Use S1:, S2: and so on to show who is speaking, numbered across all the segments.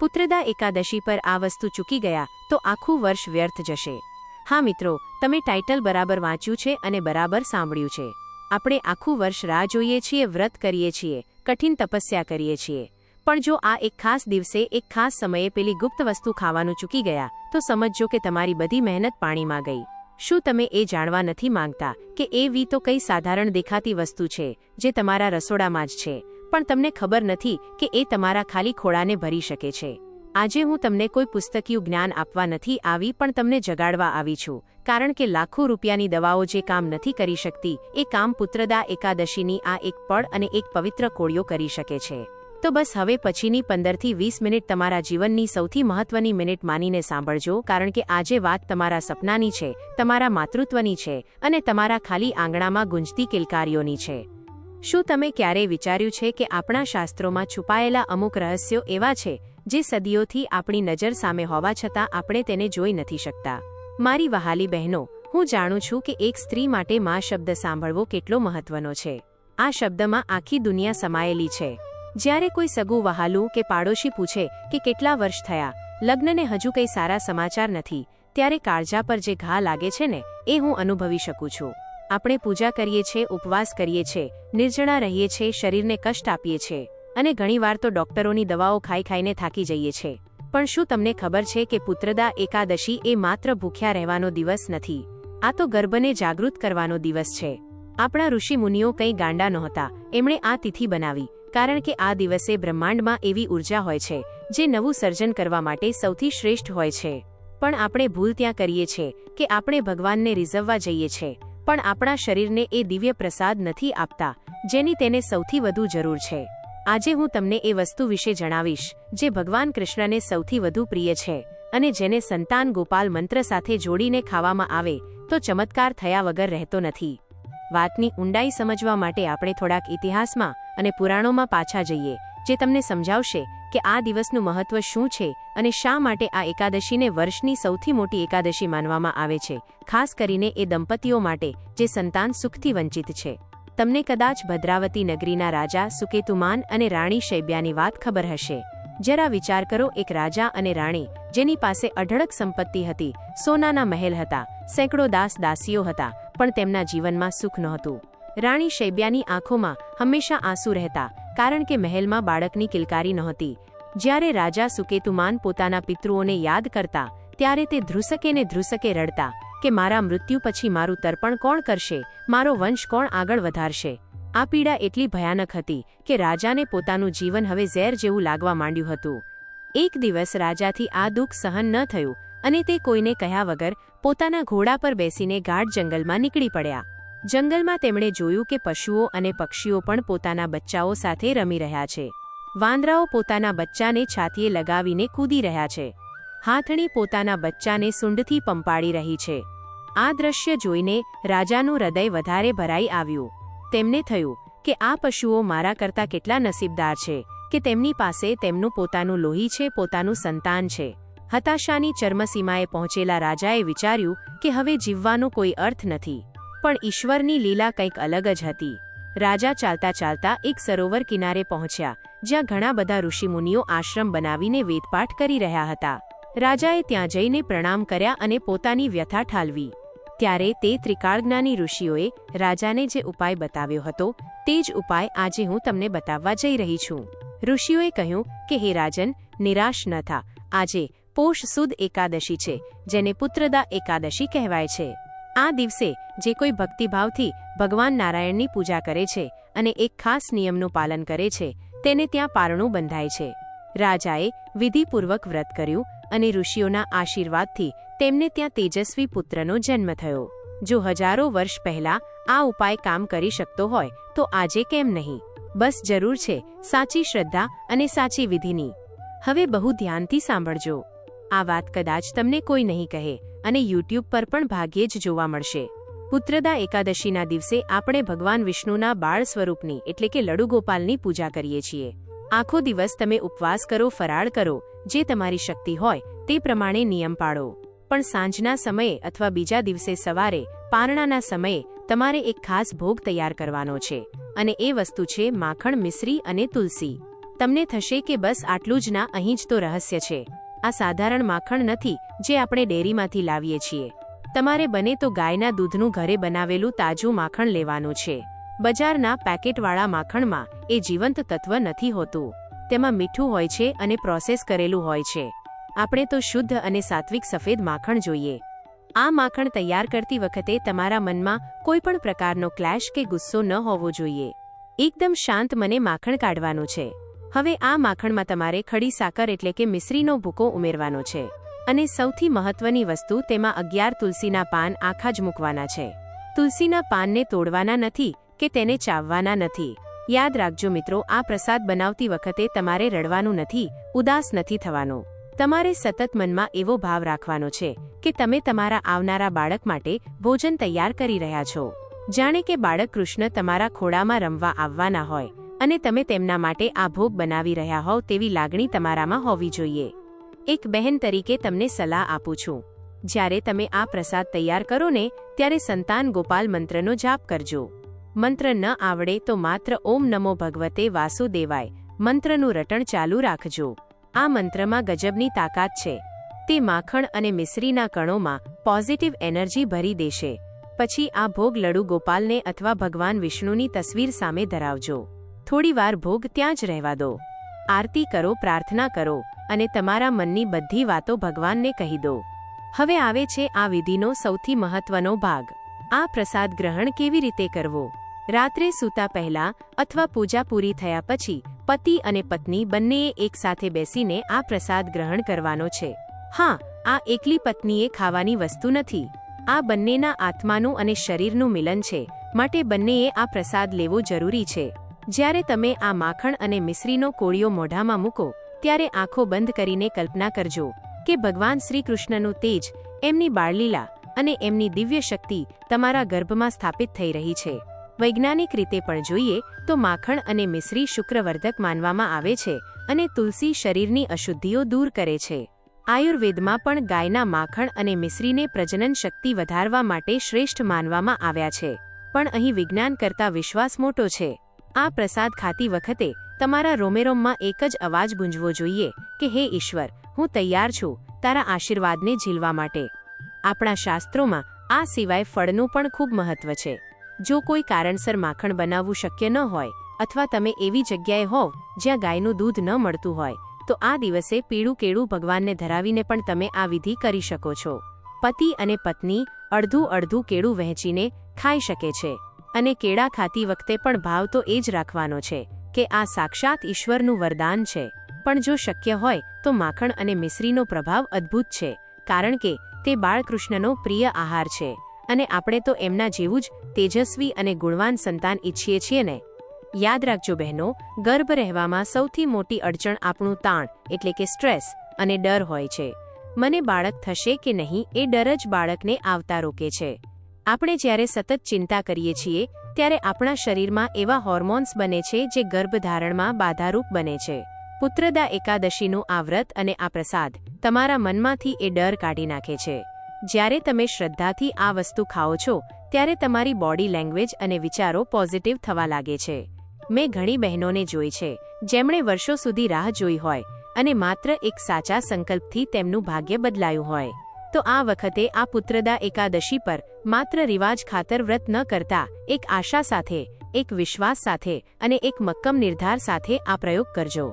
S1: પુત્રદા એકાદશી પર આ વસ્તુ ચૂકી ગયા, તો આખું વર્ષ વ્યર્થ જશે. હા મિત્રો, તમે ટાઇટલ બરાબર વાંચ્યું છે અને બરાબર સાંભળ્યું છે. આપણે આખું વર્ષ રાહ જોઈએ છીએ, વ્રત કરીએ છીએ, કઠિન તપસ્યા કરીએ છીએ. પણ જો આ એક ખાસ દિવસે, એક ખાસ સમયે પેલી ગુપ્ત વસ્તુ ખાવાનું ચૂકી ગયા, તો સમજજો કે તમારી બધી મહેનત પાણીમાં ગઈ. શું તમે એ જાણવા નથી માંગતા કે એ વી તો કઈ સાધારણ દેખાતી વસ્તુ છે, જે તમારા રસોડામાં જ છે? પણ તમને ખબર નથી કે એ તમારા ખાલી ખોળાને ભરી શકે છે. આજે હું તમને કોઈ પુસ્તકીયું જ્ઞાન આપવા નથી આવી પણ તમને જગાડવા આવી છું, કારણ કે લાખો રૂપિયાની દવાઓ જે કામ નથી કરી શકતી, એ કામ પુત્રદા એકાદશીની આ એક પળ અને એક પવિત્ર કોળિયો કરી શકે છે. તો બસ હવે પછીની પંદરથી વીસ મિનિટ તમારા જીવનની સૌથી મહત્વની મિનિટ માનીને સાંભળજો, કારણ કે આજે વાત તમારા સપનાની છે, તમારા માતૃત્વની છે, અને તમારા ખાલી આંગણામાં ગુંજતી કિલકારીઓની છે. શું તમે ક્યારેય વિચાર્યું છે કે આપણા શાસ્ત્રોમાં છુપાયેલા અમુક રહસ્યો એવા છે, જે સદીઓથી આપણી નજર સામે હોવા છતાં આપણે તેને જોઈ નથી શકતા? મારી વહાલી બહેનો, હું જાણું છું કે એક સ્ત્રી માટે મા શબ્દ સાંભળવો કેટલો મહત્વનો છે. આ શબ્દમાં આખી દુનિયા સમાયેલી છે. જ્યારે કોઈ સગું વહાલું કે પાડોશી પૂછે કે કેટલા વર્ષ થયા, લગ્નને હજુ કંઈ સારા સમાચાર નથી, ત્યારે કાળજા પર જે ઘા લાગે છે ને, એ હું અનુભવી શકું છું. આપણે પૂજા કરીએ છીએ, ઉપવાસ કરીએ છીએ, નિર્જણા રહીએ છીએ, શરીરને કષ્ટ આપીએ છીએ અને ઘણીવાર તો ડોક્ટરોની દવાઓ ખાઈ ખાઈને થાકી જઈએ છીએ. પણ શું તમને ખબર છે કે પુત્રદા એકાદશી એ માત્ર ભૂખ્યા રહેવાનો દિવસ નથી, આ તો ગર્ભને જાગૃત કરવાનો દિવસ છે. આપણા ઋષિ મુનિઓ કંઈ ગાંડા નહોતા, એમણે આ તિથિ બનાવી, કારણ કે આ દિવસે બ્રહ્માંડમાં એવી ઊર્જા હોય છે, જે નવું સર્જન કરવા માટે સૌથી શ્રેષ્ઠ હોય છે. પણ આપણે ભૂલ ત્યાં કરીએ છીએ કે આપણે ભગવાનને રિઝવવા જઈએ છીએ પણ આપણા શરીરને એ દિવ્ય પ્રસાદ નથી આપતા, જેની તેને સૌથી વધુ જરૂર છે. આજે હું તમને એ વસ્તુ વિશે જણાવીશ, જે ભગવાન કૃષ્ણને સૌથી વધુ પ્રિય છે, અને જેને સંતાન ગોપાલ મંત્ર સાથે જોડીને ખાવામાં આવે, તો ચમત્કાર થયા વગર રહેતો નથી. વાતની ઊંડાઈ સમજવા માટે આપણે થોડાક ઇતિહાસમાં અને પુરાણોમાં પાછા જઈએ, જે તમને સમજાવશે કે આ દિવસનું મહત્વ શું છે અને શા માટે આ એકાદશીને વર્ષની સૌથી મોટી એકાદશી માનવામાં આવે છે, ખાસ કરીને એ દંપતીઓ માટે, જે સંતાન સુખથી વંચિત છે. તમને કદાચ ભદ્રાવતી નગરીના રાજા સુકેતુમાન અને રાણી શૈબ્યાની વાત ખબર હશે. જરા વિચાર કરો, એક રાજા અને રાણી, જેની પાસે અઢળક સંપત્તિ હતી, સોનાના મહેલ હતા, સેંકડો દાસ દાસીઓ હતા, પણ તેમના જીવનમાં સુખ નહોતું. રાણી શૈબ્યાની આંખોમાં હંમેશા આંસુ રહેતા કારણ કે મહેલમાં બાળકની કિલકારી નહોતી. જ્યારે રાજા સુકેતુમાન પોતાના પિતૃઓને યાદ કરતા, ત્યારે તે ધ્રુસકે ને ધ્રુસકે રડતા કે મારા મૃત્યુ પછી મારું તર્પણ કોણ કરશે, મારો વંશ કોણ આગળ વધારશે? આ પીડા એટલી ભયાનક હતી કે રાજાને પોતાનું જીવન હવે ઝેર જેવું લાગવા માંડ્યું હતું. એક દિવસ રાજાથી આ દુઃખ સહન ન થયું અને તે કોઈને કહ્યા વગર પોતાના ઘોડા પર બેસીને ગાઢ જંગલમાં નીકળી પડ્યા. જંગલમાં તેમણે જોયું કે પશુઓ અને પક્ષીઓ પણ પોતાના બચ્ચાઓ સાથે રમી રહ્યા છે. વાંદરાઓ પોતાના બચ્ચાને છાતીએ લગાવીને કૂદી રહ્યા છે. હાથણી પોતાના બચ્ચાને સૂંઢથી પંપાડી રહી છે. આ દ્રશ્ય જોઈને રાજાનું હૃદય વધારે ભરાઈ આવ્યું. તેમને થયું કે આ પશુઓ મારા કરતા કેટલા નસીબદાર છે, કે તેમની પાસે તેમનું પોતાનું લોહી છે, પોતાનું સંતાન છે. હતાશાની ચર્મસીમાએ પહોંચેલા રાજાએ વિચાર્યું કે હવે જીવવાનો કોઈ અર્થ નથી. પણ ઈશ્વરની લીલા કંઈક અલગ જ હતી. રાજા ચાલતા ચાલતા એક સરોવર કિનારે પહોંચ્યા, જ્યાં ઘણા બધા ઋષિમુનિઓ આશ્રમ બનાવીને વેદપાઠ કરી રહ્યા હતા. રાજાએ ત્યાં જઈને પ્રણામ કર્યા અને પોતાની વ્યથા ઠાલવી. ત્યારે તે ત્રિકાળજ્ઞાની ઋષિઓએ રાજાને જે ઉપાય બતાવ્યો હતો, તે જ ઉપાય આજે હું તમને બતાવવા જઈ રહી છું. ઋષિઓએ કહ્યું કે, હે રાજન, નિરાશ ન થા. આજે પોષ સુદ એકાદશી છે, જેને પુત્રદા એકાદશી કહેવાય છે. આ દિવસે જે કોઈ ભક્તિભાવથી ભગવાન નારાયણની પૂજા કરે છે અને એક ખાસ નિયમનું પાલન કરે છે, તેને ત્યાં પારણું બંધાય છે. રાજાએ વિધિપૂર્વક વ્રત કર્યું અને ઋષિઓના આશીર્વાદથી તેમને ત્યાં તેજસ્વી પુત્રનો જન્મ થયો. જો હજારો વર્ષ પહેલા આ ઉપાય કામ કરી શકતો હોય, તો આજે કેમ નહીં? બસ જરૂર છે, સાચી શ્રદ્ધા અને સાચી વિધિની. હવે બહુ ધ્યાનથી સાંભળજો. આ વાત કદાચ તમને કોઈ નહીં કહે અને યુટ્યુબ પર પણ ભાગ્યે જ જોવા મળશે. પુત્રદા એકાદશીના દિવસે આપણે ભગવાન વિષ્ણુના બાળ સ્વરૂપની એટલે કે લડુગોપાલની પૂજા કરીએ છીએ. આખો દિવસ તમે ઉપવાસ કરો, ફરાળ કરો, જે તમારી શક્તિ હોય, તે પ્રમાણે નિયમ પાળો. પણ સાંજના સમયે અથવા બીજા દિવસે સવારે, પારણાના સમયે, તમારે એક ખાસ ભોગ તૈયાર કરવાનો છે. અને એ વસ્તુ છે માખણ મિશ્રી અને તુલસી. તમને થશે કે બસ આટલું જ ના, અહીં જ તો રહસ્ય છે. આ સાધારણ માખણ નથી જે આપણે ડેરીમાંથી લાવીએ છીએ. તમારે બને તો ગાયના દૂધનું ઘરે બનાવેલું તાજું માખણ લેવાનું છે. બજારના પેકેટવાળા માખણમાં એ જીવંત તત્વ નથી હોતું. તેમાં મીઠું હોય છે અને પ્રોસેસ કરેલું હોય છે. આપણે તો શુદ્ધ અને સાત્વિક સફેદ માખણ જોઈએ. આ માખણ તૈયાર કરતી વખતે તમારા મનમાં કોઈ પણ પ્રકારનો ક્લેશ કે ગુસ્સો ન હોવો જોઈએ. એકદમ શાંત મને માખણ કાઢવાનું છે. હવે આ માખણમાં તમારે ખડી સાકર એટલે કે મિશ્રીનો ભૂકો ઉમેરવાનો છે અને સૌથી મહત્વની વસ્તુ તેમાં અગિયાર તુલસીના પાન આખા જ મૂકવાના છે. તુલસીના પાનને તોડવાના નથી કે તેને ચાવવાના નથી. યાદ રાખજો મિત્રો, આ પ્રસાદ બનાવતી વખતે તમારે રડવાનું નથી, ઉદાસ નથી થવાનું. તમારે સતત મનમાં એવો ભાવ રાખવાનો છે કે તમે તમારા આવનારા બાળક માટે ભોજન તૈયાર કરી રહ્યા છો. જાણે કે બાળક કૃષ્ણ તમારા ખોળામાં રમવા આવવાના હોય અને તમે તેમના માટે આ ભોગ બનાવી રહ્યા હોવ તેવી લાગણી તમારામાં હોવી જોઈએ. એક બહેન તરીકે તમને સલાહ આપું છું. જ્યારે તમે આ પ્રસાદ તૈયાર કરો ને, ત્યારે સંતાન ગોપાલ મંત્રનો જાપ કરજો. મંત્ર ન આવડે તો માત્ર ઓમ નમો ભગવતે વાસુદેવાય, મંત્રનું રટણ ચાલુ રાખજો. આ મંત્રમાં ગજબની તાકાત છે. તે માખણ અને મિશ્રીના કણોમાં પોઝિટિવ એનર્જી ભરી દેશે. પછી આ ભોગ લડુ ગોપાલને અથવા ભગવાન વિષ્ણુની તસવીર સામે ધરાવજો. થોડીવાર ભોગ ત્યાં જ રહેવા દો. આરતી કરો, પ્રાર્થના કરો અને તમારા મનની બધી વાતો ભગવાનને કહી દો. હવે આવે છે આ વિધિનો સૌથી મહત્વનો ભાગ. આ પ્રસાદ ગ્રહણ કેવી રીતે કરવો? રાત્રે સૂતા પહેલા અથવા પૂજા પૂરી થયા પછી પતિ અને પત્ની બંનેએ એકસાથે બેસીને આ પ્રસાદ ગ્રહણ કરવાનો છે. હા, આ એકલી પત્નીએ ખાવાની વસ્તુ નથી. આ બંનેના આત્માનું અને શરીરનું મિલન છે. માટે બંનેએ આ પ્રસાદ લેવો જરૂરી છે. જ્યારે તમે આ માખણ અને મિશ્રીનો કોળિયો મોઢામાં મૂકો, ત્યારે આંખો બંધ કરીને કલ્પના કરજો કે ભગવાન શ્રીકૃષ્ણનું તેજ, એમની બાળલીલા અને એમની દિવ્ય શક્તિ તમારા ગર્ભમાં સ્થાપિત થઈ રહી છે. વૈજ્ઞાનિક રીતે પણ જોઈએ તો માખણ અને મિશ્રી શુક્રવર્ધક માનવામાં આવે છે અને તુલસી શરીરની અશુદ્ધિઓ દૂર કરે છે. આયુર્વેદમાં પણ ગાયના માખણ અને મિશ્રીને પ્રજનન શક્તિ વધારવા માટે શ્રેષ્ઠ માનવામાં આવ્યા છે. પણ અહીં વિજ્ઞાન કરતા વિશ્વાસ મોટો છે. આ પ્રસાદ ખાતી વખતે તમારા રોમેરોમમાં એક જ અવાજ ગુંજવો જોઈએ કે, હે ઈશ્વર, હું તૈયાર છું તારા આશીર્વાદને ઝીલવા માટે. આપણા શાસ્ત્રોમાં આ સિવાય ફળનું પણ ખૂબ મહત્વ છે. જો કોઈ કારણસર માખણ બનાવવું શક્ય ન હોય અથવા તમે એવી જગ્યાએ હોવ જ્યાં ગાયનું દૂધ ન મળતું હોય, તો આ દિવસે પીળું કેળું ભગવાનને ધરાવીને પણ તમે આ વિધિ કરી શકો છો. પતિ અને પત્ની અડધું અડધું કેળું વહેંચીને ખાઈ શકે છે. અને કેળા ખાતી વખતે પણ ભાવ તો એ જ રાખવાનો છે, કે આ સાક્ષાત ઈશ્વરનું વરદાન છે. પણ જો શક્ય હોય, તો માખણ અને મિશ્રીનો પ્રભાવ અદ્ભુત છે, કારણ કે તે બાળકૃષ્ણનો પ્રિય આહાર છે, અને આપણે તો એમના જેવું જ તેજસ્વી અને ગુણવાન સંતાન ઈચ્છીએ છીએ ને. યાદ રાખજો બહેનો, ગર્ભ રહેવામાં સૌથી મોટી અડચણ આપણું તાણ, એટલે કે સ્ટ્રેસ, અને ડર હોય છે. મને બાળક થશે કે નહીં એ ડર જ બાળકને આવતા રોકે છે. આપણે જ્યારે સતત ચિંતા કરીએ છીએ, ત્યારે આપણા શરીરમાં એવા હોર્મોન્સ બને છે જે ગર્ભધારણમાં બાધારૂપ બને છે. પુત્રદા એકાદશીનું આ વ્રત અને આ પ્રસાદ તમારા મનમાંથી એ ડર કાઢી નાખે છે. જ્યારે તમે શ્રદ્ધાથી આ વસ્તુ ખાઓ છો, ત્યારે તમારી બોડી લેંગ્વેજ અને વિચારો પોઝિટિવ થવા લાગે છે. મેં ઘણી બહેનોને જોઈ છે, જેમણે વર્ષો સુધી રાહ જોઈ હોય અને માત્ર એક સાચા સંકલ્પથી તેમનું ભાગ્ય બદલાયું હોય. તો આ વખતે આ પુત્રદા એકાદશી પર માત્ર રિવાજ ખાતર વ્રત ન કરતા, એક આશા સાથે, એક વિશ્વાસ સાથે અને એક મક્કમ નિર્ધાર સાથે આ પ્રયોગ કરજો.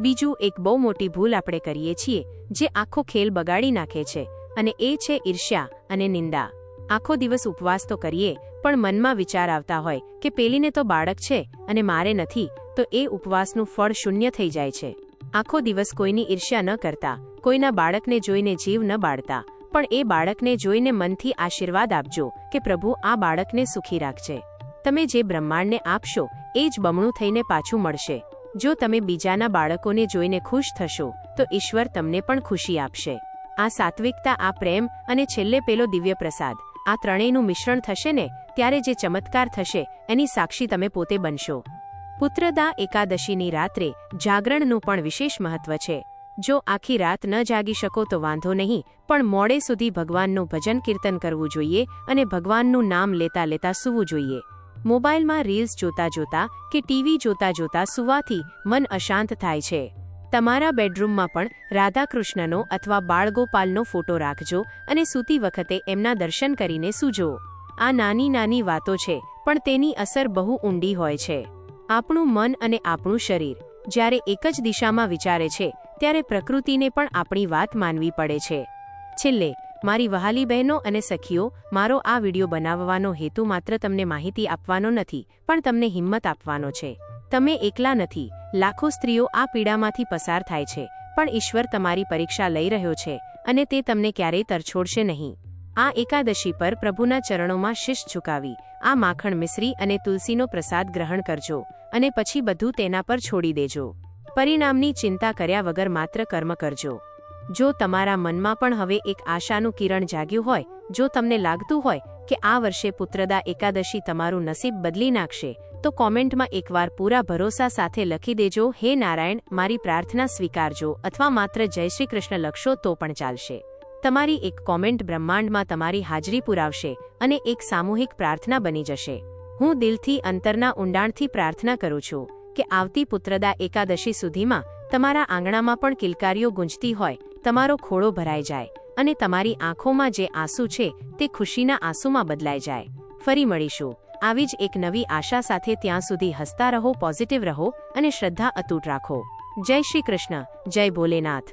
S1: બીજું, એક બહુ મોટી ભૂલ આપણે કરીએ છીએ, જે આખો ખેલ બગાડી નાખે છે, અને એ છે ઈર્ષ્યા અને નિંદા. આખો દિવસ ઉપવાસ તો કરીએ, પણ મનમાં વિચાર આવતા હોય કે પેલીને તો બાળક છે અને મારે નથી, તો એ ઉપવાસનું ફળ શૂન્ય થઈ જાય છે. આખો દિવસ કોઈની ઈર્ષ્યા ન કરતા કોઈના બાળકને જોઈને જીવ ન બાળતા, પણ એ બાળકને જોઈને મનથી આશીર્વાદ આપજો કે પ્રભુ આ બાળકને સુખી રાખજે. તમે જે બ્રહ્માંડને આપશો, એ જ બમણું થઈને પાછું મળશે. જો તમે બીજાના બાળકોને જોઈને ખુશ થશો, તો ઈશ્વર તમને પણ ખુશી આપશે. આ સાત્વિકતા, આ પ્રેમ અને છેલ્લે પેલો દિવ્ય પ્રસાદ, આ ત્રણેયનું મિશ્રણ થશે ને, ત્યારે જે ચમત્કાર થશે, એની સાક્ષી તમે પોતે બનશો. પુત્રદા એકાદશીની રાત્રે જાગરણનું પણ વિશેષ મહત્વ છે. જો આખી રાત ન જાગી શકો તો વાંધો નહીં, પણ મોડે સુધી ભગવાનનું ભજન કીર્તન કરવું જોઈએ અને ભગવાનનું નામ લેતા લેતા સૂવું જોઈએ. મોબાઈલમાં રીલ્સ જોતા જોતા કે ટીવી જોતા જોતા સુવાથી મન અશાંત થાય છે. તમારા બેડરૂમમાં પણ રાધાકૃષ્ણનો અથવા બાળગોપાલનો ફોટો રાખજો અને સૂતી વખતે એમના દર્શન કરીને સૂજો. આ નાની નાની વાતો છે, પણ તેની અસર બહુ ઊંડી હોય છે. આપણું મન અને આપણું શરીર જ્યારે એક જ દિશામાં વિચારે છે ત્યારે પ્રકૃતિને પણ આપણી વાત માનવી પડે છે. છેલ્લે, મારી વહાલી બહેનો અને સખીઓ, મારો આ વીડિયો બનાવવાનો હેતુ માત્ર તમને માહિતી આપવાનો નથી, પણ તમને હિંમત આપવાનો છે. તમે એકલા નથી, લાખો સ્ત્રીઓ આ પીડામાંથી પસાર થાય છે, પણ ઈશ્વર તમારી પરીક્ષા લઈ રહ્યો છે અને તે તમને ક્યારેય તરછોડશે નહીં. આ એકાદશી પર પ્રભુના ચરણોમાં શિશ ઝુકાવી, આ માખણ મિશ્રી અને તુલસીનો પ્રસાદ ગ્રહણ કરજો અને પછી બધું તેના પર છોડી દેજો. પરિણામની ચિંતા કર્યા વગર માત્ર કર્મ કરજો. જો તમારા મનમાં પણ હવે એક આશાનું કિરણ જાગ્યું હોય, જો તમને લાગતું હોય કે આ વર્ષે પુત્રદા એકાદશી તમારું નસીબ બદલી નાખશે, તો કોમેન્ટમાં એકવાર પૂરા ભરોસા સાથે લખી દેજો, હે નારાયણ, મારી પ્રાર્થના સ્વીકારજો, અથવા માત્ર જય શ્રી કૃષ્ણ લખશો તો પણ ચાલશે. તમારી એક કોમેન્ટ બ્રહ્માંડમાં તમારી હાજરી પુરાવશે અને એક સામૂહિક પ્રાર્થના બની જશે. હું દિલથી અંતરના ઊંડાણથી પ્રાર્થના કરું છું. કે આવતી પુત્રદા એકાદશી સુધીમાં તમારા આંગણામાં પણ કિલકારીઓ ગુંજતી હોય, તમારો ખોળો ભરાઈ જાય અને તમારી આંખોમાં જે આંસુ છે તે ખુશીના આંસુમાં બદલાઈ જાય. ફરી મળીશું. આવી જ એક નવી આશા સાથે ત્યાં સુધી હસતા રહો, પોઝિટિવ રહો અને શ્રદ્ધા અતૂટ રાખો. જય શ્રી કૃષ્ણ. જય ભોલેનાથ.